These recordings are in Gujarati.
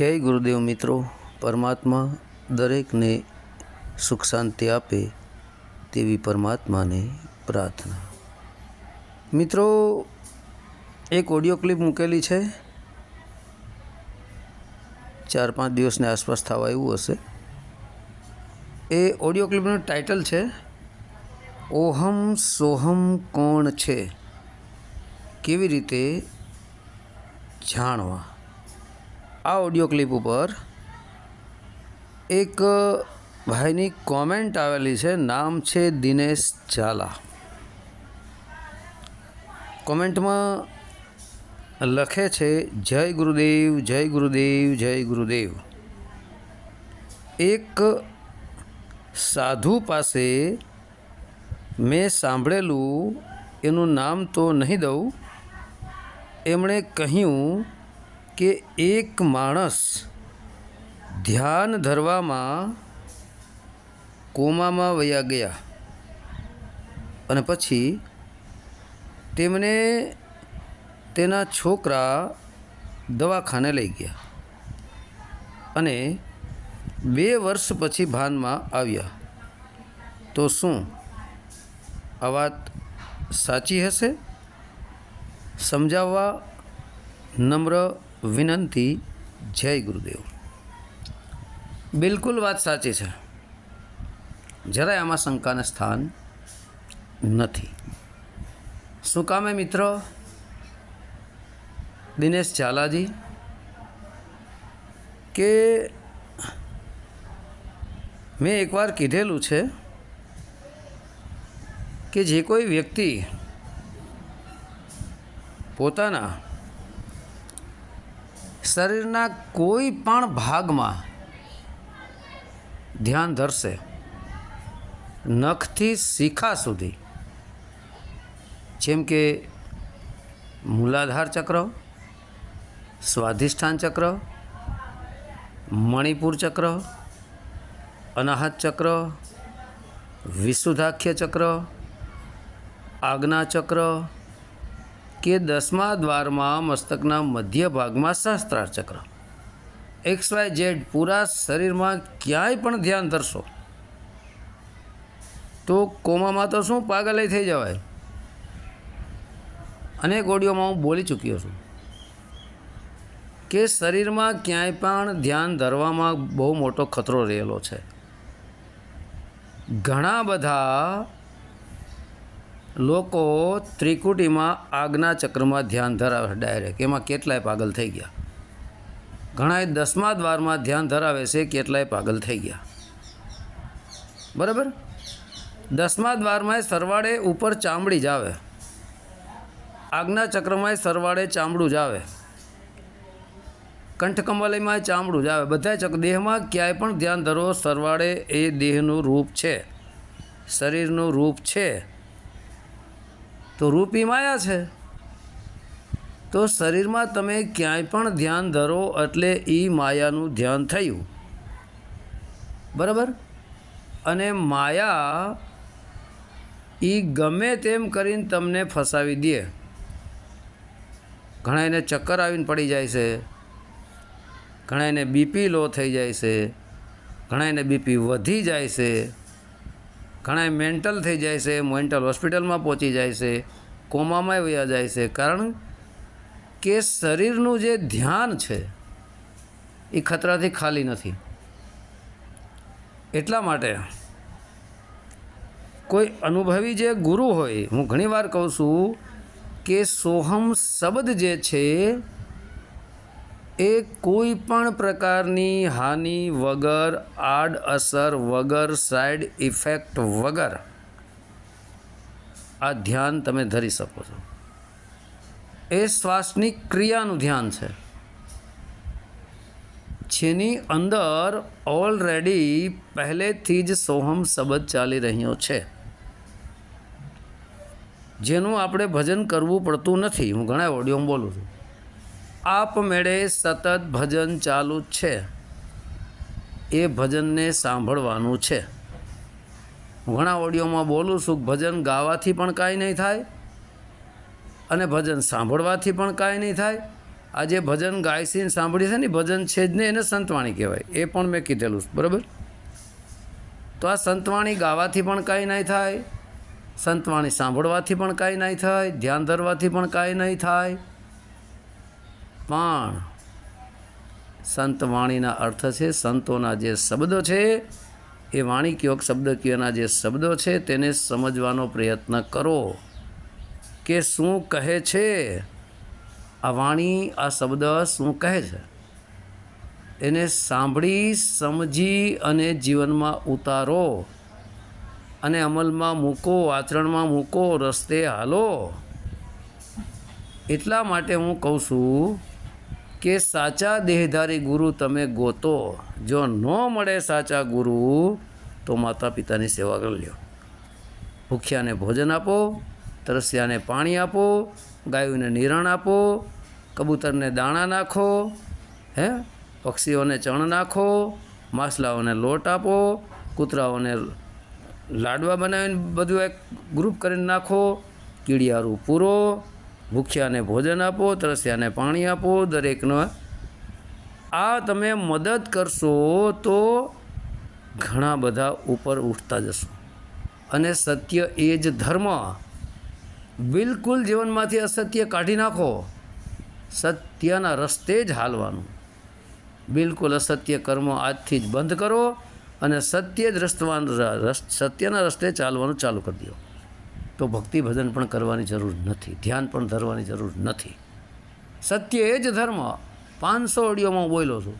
જય ગુરુદેવ મિત્રો, પરમાત્મા દરેકને સુખ શાંતિ આપે તેવી પરમાત્માને પ્રાર્થના. મિત્રો, એક ઓડિયો ક્લિપ મૂકેલી છે. ચાર પાંચ દિવસની આસપાસ થવા એવું હશે. એ ઓડિયો ક્લિપનું ટાઇટલ છે, ઓહમ સોહમ કોણ છે? કેવી રીતે જાણવા? આ ઓડિયો ક્લિપ ઉપર એક ભાઈની કોમેન્ટ આવેલી છે, નામ છે દિનેશ ઝાલા. કોમેન્ટમાં લખે છે, જય ગુરુદેવ જય ગુરુદેવ જય ગુરુદેવ. એક સાધુ પાસે મેં સાંભળેલું, એનું નામ તો નહીં દઉં, એમણે કહ્યું કે એક માણસ ધ્યાન ધરવામાં કોમામાં વયા ગયા અને પછી તેમને તેના છોકરા દવાખાને લઈ ગયા અને બે વર્ષ પછી ભાનમાં આવ્યા. તો શું? આ વાત સાચી હશે? સમજાવવા નમ્ર વિનંતી, જય ગુરુદેવ. બિલકુલ વાત સાચી છે. જરાય આમાં શંકાને સ્થાન નથી. શું કામે મિત્ર? દિનેશ ઝાલાજી, કે મેં એકવાર કીધેલું છે કે જે કોઈ વ્યક્તિ પોતાના શરીરના કોઈ પણ ભાગમાં ધ્યાન ધરશે, નખથી શિખા સુધી, જેમ કે મૂલાધાર ચક્ર, સ્વાધિષ્ઠાન ચક્ર, મણિપુર ચક્ર, અનાહત ચક્ર, વિશુદ્ધાખ્ય ચક્ર, આજ્ઞા ચક્ર કે દસમા દ્વારમાં મસ્તકના મધ્ય ભાગમાં શાસ્ત્રાર ચક્ર એક્સ વાય ઝેડ પૂરા શરીરમાં ક્યાંય પણ ધ્યાન ધરશો. તો કોમામાં તો શું પાગલય થઈ જવાય? અનેક ઓડિયોમાં હું બોલી ચૂક્યો છું કે શરીરમાં ક્યાંય પણ ધ્યાન ધરવામાં બહુ મોટો ખતરો રહેલો છે. ઘણા બધા લોકો ત્રિકુટીમાં આજ્ઞા ચક્રમાં ધ્યાન ધરાવે ડાયરેક્ટ એમાં કેટલાય પાગલ થઈ ગયા. ઘણાએ દસમા દ્વારમાં ધ્યાન ધરાવે છે, કેટલાય પાગલ થઈ ગયા. બરાબર? દસમા દ્વારમાં સરવાળે ઉપર ચામડી જ આવે. આજ્ઞા ચક્રમાં સરવાળે ચામડું જ આવે. કંઠકમલયમાં ચામડું જ આવે. બધા ચક, દેહમાં ક્યાંય પણ ધ્યાન ધરો, સરવાળે એ દેહનું રૂપ છે. શરીરનું રૂપ છે. તો રૂપી માયા છે. તો શરીરમાં તમે ક્યાંય પણ ધ્યાન ધરો એટલે એ માયાનું ધ્યાન થયું. બરાબર? અને માયા એ ગમે તેમ કરીને તમને ફસાવી દે. ઘણા એને ચક્કર આવીને પડી જાય છે. ઘણા એને બીપી લો થઈ જાય છે. ઘણા એને બીપી વધી જાય છે. ઘણા મેન્ટલ થઈ જાય છે મેન્ટલ હોસ્પિટલમાં પહોંચી જાય છે, કોમામાં વયા જાય છે. કારણ કે શરીરનું જે ધ્યાન છે, એ ખતરાથી ખાલી નથી. એટલા માટે કોઈ અનુભવી જે ગુરુ હોય, હું ઘણીવાર કહું છું કે સોહમ શબ્દ જે છે એ કોઈ પણ પ્રકારની હાનિ વગર આડઅસર વગર સાઈડ ઇફેક્ટ વગર આ ધ્યાન તમે ધરી શકો છો. એ શ્વાસની ક્રિયાનું ધ્યાન છે. જેની અંદર ઓલરેડી પહેલેથી જ સોહમ શબ્દ ચાલી રહ્યો છે. જેનું આપણે ભજન કરવું પડતું નથી. હું ઘણા ઓડિયોમાં બોલું છું. આપમેળે સતત ભજન ચાલુ જ છે. એ ભજનને સાંભળવાનું છે. ઘણા ઓડિયોમાં બોલું છું, ભજન ગાવાથી પણ કાંઈ નહીં થાય અને ભજન સાંભળવાથી પણ કાંઈ નહીં થાય. આ જે ભજન ગાયસીને સાંભળી છે ને ભજન છે જ નહીં એને સંતવાણી કહેવાય. એ પણ મેં કીધેલું બરાબર? તો આ સંતવાણી ગાવાથી પણ કાંઈ નહીં થાય, સંતવાણી સાંભળવાથી પણ કાંઈ નહીં થાય, ધ્યાન ધરવાથી પણ કાંઈ નહીં થાય પણ સંત વાણીના અર્થ છે, સંતોના જે શબ્દો છે, એ વાણિક્યોગ શબ્દકીયના જે શબ્દો છે, તેને સમજવાનો પ્રયત્ન કરો કે શું કહે છે. આ વાણી, આ શબ્દ શું કહે છે? એને સાંભળી, સમજી અને જીવનમાં ઉતારો અને અમલમાં મૂકો, આચરણમાં મૂકો, રસ્તે હાલો. એટલા માટે હું કહું છું કે સાચા દેહધારી ગુરુ તમે ગોતો. જો ન મળે સાચા ગુરુ, તો માતા પિતાની સેવા કરી લ્યો. ભૂખ્યાને ભોજન આપો, તરસ્યાને પાણી આપો, ગાયોને નિરણ આપો, કબૂતરને દાણા નાખો, હે? પક્ષીઓને ચણ નાખો, માછલાઓને લોટ આપો, કૂતરાઓને લાડવા બનાવીને બધું એક ગ્રુપ કરીને નાખો કીડિયારું પૂરો ભૂખ્યાને ભોજન આપો, તરસ્યાને પાણી આપો, દરેકનો આ તમે મદદ કરશો તો ઘણા બધા ઉપર ઉઠતા જશો. અને સત્ય એ જ ધર્મ. બિલકુલ જીવનમાંથી અસત્ય કાઢી નાખો. સત્યના રસ્તે જ હાલવાનું. બિલકુલ અસત્ય કર્મ આજથી જ બંધ કરો અને સત્ય જ રસ્તવાન રસ- સત્યના રસ્તે ચાલવાનું ચાલુ કરી દો. તો ભક્તિ ભજન પણ કરવાની જરૂર નથી, ધ્યાન પણ ધરવાની જરૂર નથી. સત્ય એ જ ધર્મ. પાંચસો ઓડિયોમાં બોલો છું.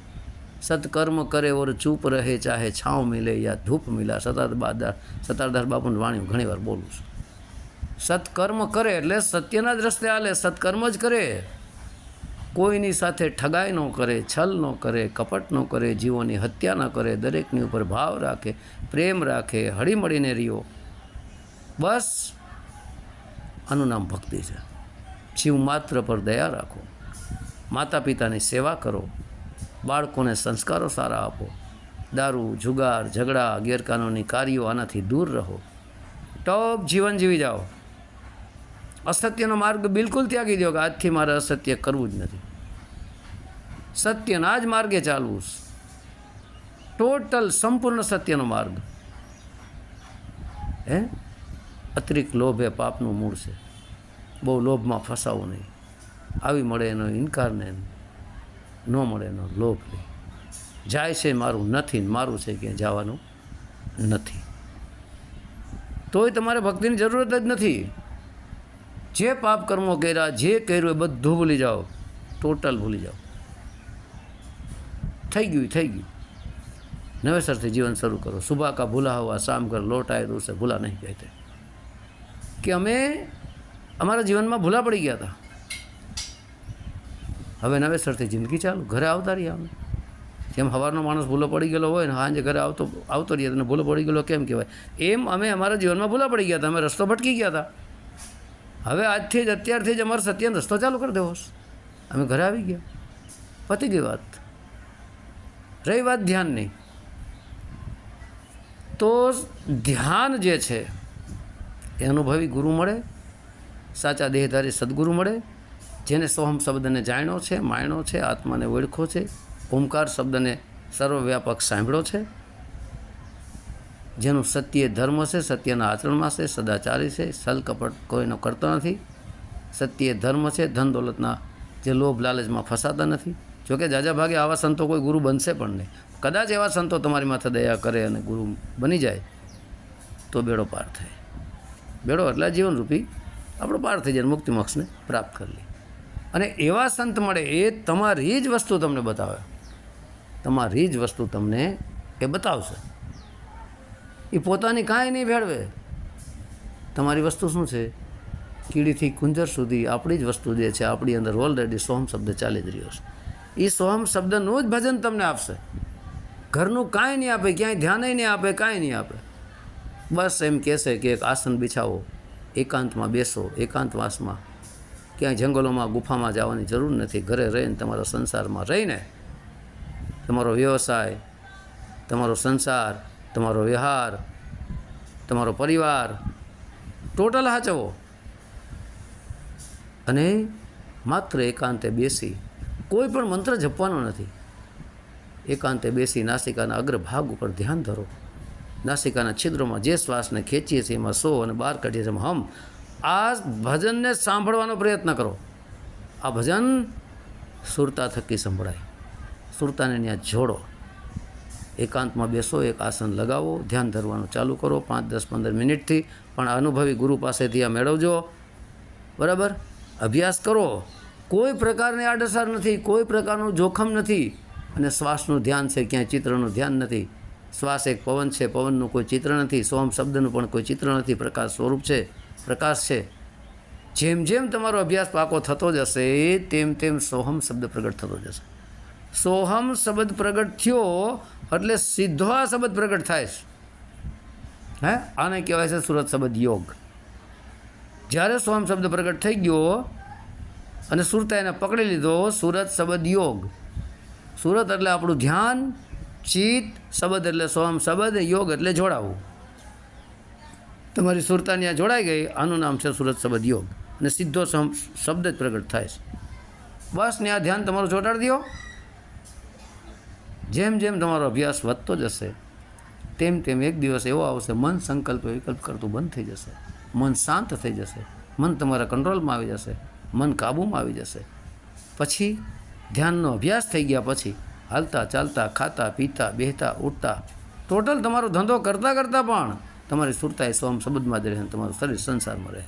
સત્કર્મ કરે ઓર ચૂપ રહે, ચાહે છાંવ મિલે યા ધૂપ મિલા. સતાર બાદા સતારદાસ બાપુની વાણી ઘણી ઘણીવાર બોલું છું. સત્કર્મ કરે એટલે સત્યના જ રસ્તે હાલે, સત્કર્મ જ કરે. કોઈની સાથે ઠગાઈ ન કરે, છલ ન કરે, કપટ ન કરે, જીવોની હત્યા ન કરે, દરેકની ઉપર ભાવ રાખે, પ્રેમ રાખે, હળીમળીને રહ્યો. બસ આનું નામ ભક્તિ છે. જીવ માત્ર પર દયા રાખો. માતા પિતાની સેવા કરો. બાળકોને સંસ્કારો સારા આપો. દારૂ, જુગાર, ઝઘડા, ગેરકાનૂની કાર્યો આનાથી દૂર રહો. ટોપ જીવન જીવી જાઓ. અસત્યનો માર્ગ બિલકુલ ત્યાગી દો કે આજથી મારે અસત્ય કરવું જ નથી. સત્યના જ માર્ગે ચાલવું ટોટલ સંપૂર્ણ સત્યનો માર્ગ. હે? અતિરિક્ત લોભ એ પાપનું મૂળ છે. બહુ લોભમાં ફસાવું નહીં. આવી મળે એનો ઇનકાર ને ન મળે એનો લોભ નહીં. જાય છે મારું નથી મારું છે ક્યાંય જવાનું નથી. તોય તમારે ભક્તિની જરૂરત જ નથી. જે પાપ કર્મો કર્યા, જે કર્યું એ બધું ભૂલી જાઓ. ટોટલ ભૂલી જાઓ. થઈ ગયું થઈ ગયું. નવેસરથી જીવન શરૂ કરો. સુબહ કા ભૂલા હોવા શામ કર લોટ આવ્યું છે, ભૂલા નહીં કહેતે કે અમે અમારા જીવનમાં ભૂલા પડી ગયા હતા. હવે નવેસરથી જિંદગી ચાલુ, ઘરે આવતા રહ્યા અમે. જેમ સવારનો માણસ ભૂલો પડી ગયેલો હોય ને સાંજે ઘરે આવતો આવતો રહીએ તને ભૂલો પડી ગયેલો કેમ કહેવાય? એમ અમે અમારા જીવનમાં ભૂલા પડી ગયા હતા, અમે રસ્તો ભટકી ગયા હતા. હવે આજથી જ, અત્યારથી જ અમારો સત્યનો રસ્તો ચાલુ કરી દેવો અમે ઘરે આવી ગયા. પતી ગઈ વાત. રહી વાત ધ્યાનની. તો ધ્યાન જે છે એ અનુભવી ગુરુ મળે, સાચા દેહધારી સદગુરુ મળે, જેને સોહમ શબ્દને જાણ્યો છે, માણ્યો છે, આત્માને ઓળખો છે, ઓમકાર શબ્દને સર્વવ્યાપક સાંભળ્યો છે, જેનું સત્ય ધર્મ છે, સત્યના આચરણમાં છે, સદાચારી છે સલ કપટ કોઈનો કરતો નથી, સત્ય ધર્મ છે ધન દોલતના જે લોભ લાલચમાં ફસાતા નથી. જોકે જાજા ભાગે આવા સંતો કોઈ ગુરુ બનશે પણ નહીં. કદાચ એવા સંતો તમારી માથે દયા કરે અને ગુરુ બની જાય, તો બેડો પાર થાય. બેડો એટલે જીવનરૂપી આપણો પાર થઈ જાય મુક્તિ મોક્ષને પ્રાપ્ત કરી લે. અને એવા સંત મળે એ તમારી જ વસ્તુ તમને બતાવે. તમારી જ વસ્તુ તમને એ બતાવશે. એ પોતાની કાંઈ નહીં ભેળવે. તમારી વસ્તુ શું છે? કીડીથી કુંજર સુધી આપણી જ વસ્તુ જે છે, આપણી અંદર ઓલરેડી સોહમ શબ્દ ચાલી જ રહ્યો છે. એ સોહમ શબ્દનું જ ભજન તમને આપશે. ઘરનું કાંઈ નહીં આપે, ક્યાંય ધ્યાન નહીં આપે, કાંઈ નહીં આપે. બસ એમ કહેશે કે એક આસન બિછાવો, એકાંતમાં બેસો, એકાંતવાસમાં. ક્યાંય જંગલોમાં, ગુફામાં જવાની જરૂર નથી. ઘરે રહીને તમારા સંસારમાં રહીને તમારો વ્યવસાય, તમારો સંસાર, તમારો વ્યવહાર તમારો પરિવાર ટોટલ હાચવો. અને માત્ર એકાંતે બેસી કોઈ પણ મંત્ર જપવાનો નથી. એકાંતે બેસી નાસિકાના અગ્રભાગ ઉપર ધ્યાન ધરો. નાસિકાના છિદ્રોમાં જે શ્વાસને ખેંચીએ છીએ, એમાં સો અને બહાર કાઢીએ છીએ હમ. આ ભજનને સાંભળવાનો પ્રયત્ન કરો. આ ભજન સુરતા થકી સંભળાય. સુરતાને ત્યાં જોડો. એકાંતમાં બેસો, એક આસન લગાવો, ધ્યાન ધરવાનું ચાલુ કરો પાંચ, દસ, પંદર મિનિટથી, પણ અનુભવી ગુરુ પાસેથી આ મેળવજો. બરાબર? અભ્યાસ કરો. કોઈ પ્રકારની આડઅસર નથી, કોઈ પ્રકારનું જોખમ નથી અને શ્વાસનું ધ્યાન છે, ક્યાંય ચિત્રનું ધ્યાન નથી. શ્વાસ એક પવન છે, પવનનું કોઈ ચિત્ર નથી, સોમ શબ્દનું પણ કોઈ ચિત્ર નથી, પ્રકાશ સ્વરૂપ છે, પ્રકાશ છે. જેમ જેમ તમારો અભ્યાસ પાકો થતો જશે, તેમ તેમ સોહમ શબ્દ પ્રગટ થતો જશે. સોહમ શબ્દ પ્રગટ થયો એટલે સીધો આ શબ્દ પ્રગટ થાય છે. હે? આને કહેવાય છે સુરત શબ્દ યોગ. જ્યારે સોહમ શબ્દ પ્રગટ થઈ ગયો અને સુરતા એને પકડી લીધો, સુરત શબ્દ યોગ. સુરત એટલે આપણું ધ્યાન ચિત્ત શબ્દ એટલે સોમ શબ્દ, યોગ એટલે જોડાવું. તમારી સુરતાની આ જોડાઈ ગઈ, આનું નામ છે સુરત શબ્દ યોગ. અને સીધો શબ્દ જ પ્રગટ થાય છે. બસ ને આ ધ્યાન તમારું જોડાડી દો. જેમ જેમ તમારો અભ્યાસ વધતો જશે, તેમ તેમ એક દિવસ એવો આવશે, મન સંકલ્પ વિકલ્પ કરતું બંધ થઈ જશે. મન શાંત થઈ જશે. મન તમારા કંટ્રોલમાં આવી જશે. મન કાબૂમાં આવી જશે. પછી ધ્યાનનો અભ્યાસ થઈ ગયા પછી હાલતા, ચાલતા, ખાતા, પીતા, બેહતા, ઉઠતા. ટોટલ તમારો ધંધો કરતાં કરતાં પણ તમારી સુરતાએ સોમ શબ્દમાં જ રહે તમારું શરીર સંસારમાં રહે.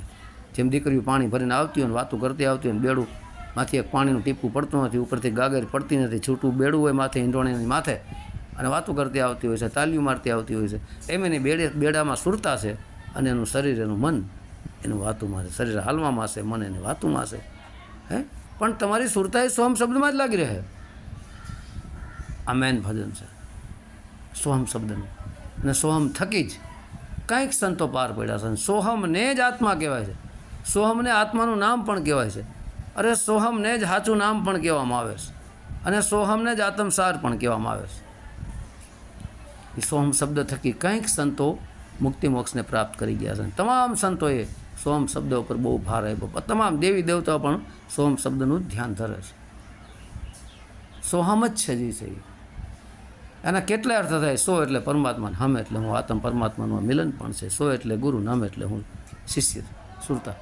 જેમ દીકરીઓ પાણી ભરીને આવતી હોય ને વાતું કરતી આવતી હોય ને બેડું, માથી એક પાણીનું ટીપું પડતું નથી, ઉપરથી ગાગર પડતી નથી, છૂટું બેડું હોય માથે, ઈંડોણીની માથે. અને વાતું કરતી આવતી હોય છે, તાલીઓ મારતી આવતી હોય છે. એમ એની બેડે, બેડામાં સુરતા છે અને એનું શરીર, એનું મન, એનું વાતુમાં છે. શરીર હાલવામાં છે, મન એની વાતુમાં છે. હે? પણ તમારી સુરતા એ સોહમ શબ્દમાં જ લાગી રહે. આ મેન ભજન છે. સોહમ શબ્દનું. અને સોહમ થકી જ કંઈક સંતો પાર પડ્યા છે. સોહમને જ આત્મા કહેવાય છે. સોહમને આત્માનું નામ પણ કહેવાય છે. અરે સોહમને જ સાચું નામ પણ કહેવામાં આવે છે. અને સોહમને જ આત્મસાર પણ કહેવામાં આવે છે. એ સોહમ શબ્દ થકી કંઈક સંતો મુક્તિ મોક્ષને પ્રાપ્ત કરી ગયા છે. તમામ સંતોએ સોહમ શબ્દ ઉપર બહુ ભાર આપ્યો. તમામ દેવી દેવતાઓ પણ સોહમ શબ્દનું ધ્યાન ધરે છે. સોહમ જ છે જે છે એ. એના કેટલા અર્થ થાય? સો એટલે પરમાત્માને હમ એટલે હું આત્મ પરમાત્માનું મિલન પણ છે. સો એટલે ગુરુ, નમ એટલે હું, શિષ્ય, સુરતા.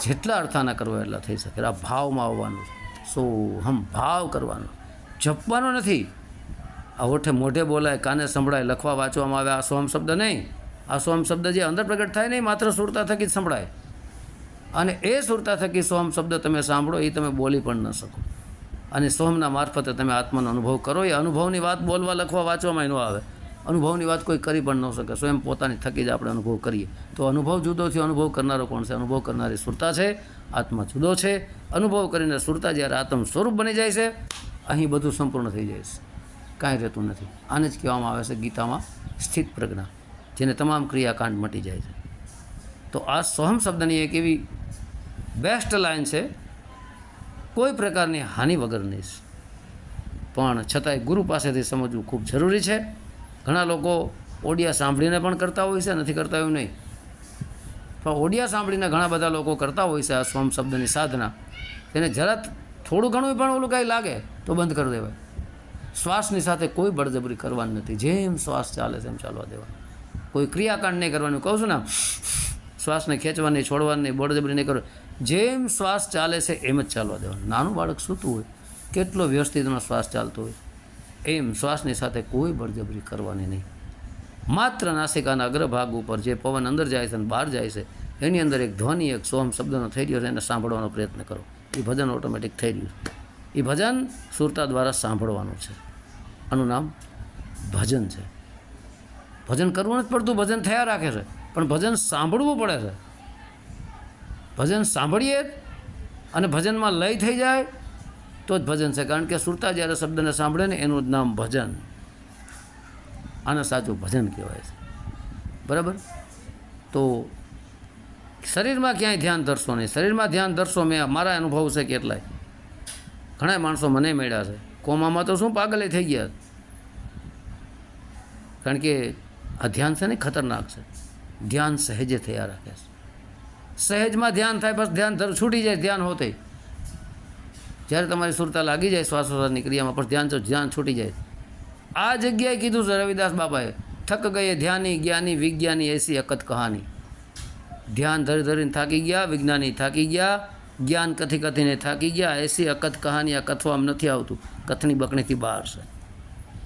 જેટલા અર્થાના કરવા એટલા થઈ શકે. આ ભાવમાં આવવાનું સો હમ, ભાવ કરવાનો. જપવાનો નથી. આ ઓઠે મોઢે બોલાય, કાને સંભળાય, લખવા વાંચવામાં આવે, આ સોમ શબ્દ નહીં. આ સોમ શબ્દ જે અંદર પ્રગટ થાય નહીં, માત્ર સુરતા થકી જ સંભળાય. અને એ સુરતા થકી સોમ શબ્દ તમે સાંભળો, એ તમે બોલી પણ ન શકો. અને સોમના મારફતે તમે આત્માનો અનુભવ કરો. એ અનુભવની વાત બોલવા, લખવા, વાંચવામાં ન આવે. અનુભવની વાત કોઈ કરી પણ ન શકે. સ્વયં પોતાની થકી જ આપણે અનુભવ કરીએ. તો અનુભવ જુદો છે અનુભવ કરનારો કોણ છે? અનુભવ કરનારી સુરતા છે. આત્મા જુદો છે. અનુભવ કરીને સુરતા જ્યારે આત્મ સ્વરૂપ બની જાય છે, અહીં બધું સંપૂર્ણ થઈ જાય છે. કાંઈ રહેતું નથી. આને જ કહેવામાં આવે છે ગીતામાં સ્થિત પ્રજ્ઞા, જેને તમામ ક્રિયાકાંડ મટી જાય છે. તો આ સોહમ શબ્દની એક એવી બેસ્ટ લાઇન છે કોઈ પ્રકારની હાનિ વગર નહીં. પણ છતાંય ગુરુ પાસેથી સમજવું ખૂબ જરૂરી છે. ઘણા લોકો ઓડિયા સાંભળીને પણ કરતા હોય છે, નથી કરતા એવું નહીં. પણ ઓડિયા સાંભળીને ઘણા બધા લોકો કરતા હોય છે આ સ્વમ શબ્દની સાધના. તેને જરા થોડું ઘણું પણ ઓલું કાંઈ લાગે તો બંધ કરી દેવાય. શ્વાસની સાથે કોઈ બળજબરી કરવાની નથી. જેમ શ્વાસ ચાલે છે એમ ચાલવા દેવા કોઈ ક્રિયાકાંડ નહીં કરવાનું. કહું છું ને શ્વાસને ખેંચવાની, છોડવાની, બળજબરી નહીં કરો જેમ શ્વાસ ચાલે છે એમ જ ચાલવા દેવાનું. નાનું બાળક સૂતું હોય, કેટલો વ્યવસ્થિત એનો શ્વાસ ચાલતો હોય, એમ શ્વાસની સાથે કોઈ બળજબરી કરવાની નહીં. માત્ર નાસિકાના અગ્રભાગ ઉપર જે પવન અંદર જાય છે અને બહાર જાય છે, એની અંદર એક ધ્વનિ, એક સોમ શબ્દનો થઈ રહ્યો છે એને સાંભળવાનો પ્રયત્ન કરો. એ ભજન ઓટોમેટિક થઈ રહ્યું એ ભજન સુરતા દ્વારા સાંભળવાનું છે. આનું નામ ભજન છે. ભજન કરવું નથી પડતું, ભજન થયા રાખે છે. પણ ભજન સાંભળવું પડે છે. ભજન સાંભળીએ અને ભજનમાં લય થઈ જાય તો જ ભજન છે. કારણ કે સુરતા જ્યારે શબ્દને સાંભળે ને એનું જ નામ ભજન. આને સાચું ભજન કહેવાય છે. બરાબર? તો શરીરમાં ક્યાંય ધ્યાન ધરશો નહીં. શરીરમાં ધ્યાન ધરશો મેં, મારા અનુભવ છે કેટલાય. ઘણા માણસો મને મળ્યા છે. કોમામાં તો શું પાગલે થઈ ગયા કારણ કે આ ધ્યાન છે ને ખતરનાક છે. ધ્યાન સહેજે થયા રાખે છે. સહેજમાં ધ્યાન થાય, બસ ધ્યાન છૂટી જાય, ધ્યાન હોતે. જ્યારે તમારી સુરતા લાગી જાય શ્વાસોશ્વાસની ક્રિયામાં પણ ધ્યાન ધ્યાન છૂટી જાય. આ જગ્યાએ કીધું છે રવિદાસ બાબાએ થક ગયે ધ્યાની જ્ઞાની, વિજ્ઞાની એસી અકત કહાની. ધ્યાન ધરી ધરીને થાકી ગયા, વિજ્ઞાની થાકી ગયા, જ્ઞાન કથી કથીને થાકી ગયા, એસી અકત કહાની આ કથવામાં નથી આવતું. કથની બકણીથી બહાર છે.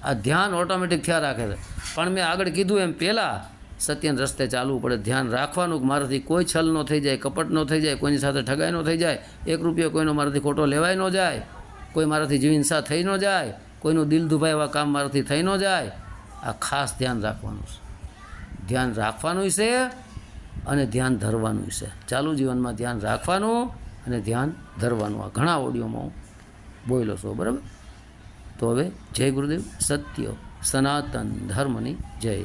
આ ધ્યાન ઓટોમેટિક થયા રાખે છે. પણ મેં આગળ કીધું એમ પહેલાં સત્યના રસ્તે ચાલવું પડે. ધ્યાન રાખવાનું કે મારાથી કોઈ છલ ન થઈ જાય, કપટ ન થઈ જાય, કોઈની સાથે ઠગાઈ ન થઈ જાય, એક રૂપિયો કોઈનો મારાથી ખોટો લેવાય ન જાય, કોઈ મારાથી જીવ હિંસા થઈ ન જાય, કોઈનું દિલ દુભાય એવા કામ મારાથી થઈ ન જાય. આ ખાસ ધ્યાન રાખવાનું છે. ધ્યાન રાખવાનું છે અને ધ્યાન ધરવાનું છે. ચાલુ જીવનમાં ધ્યાન રાખવાનું અને ધ્યાન ધરવાનું. આ ઘણા ઓડિયોમાં હું બોલ્યો છું, બરાબર? તો હવે જય ગુરુદેવ, સત્ય, સનાતન, ધર્મની જય.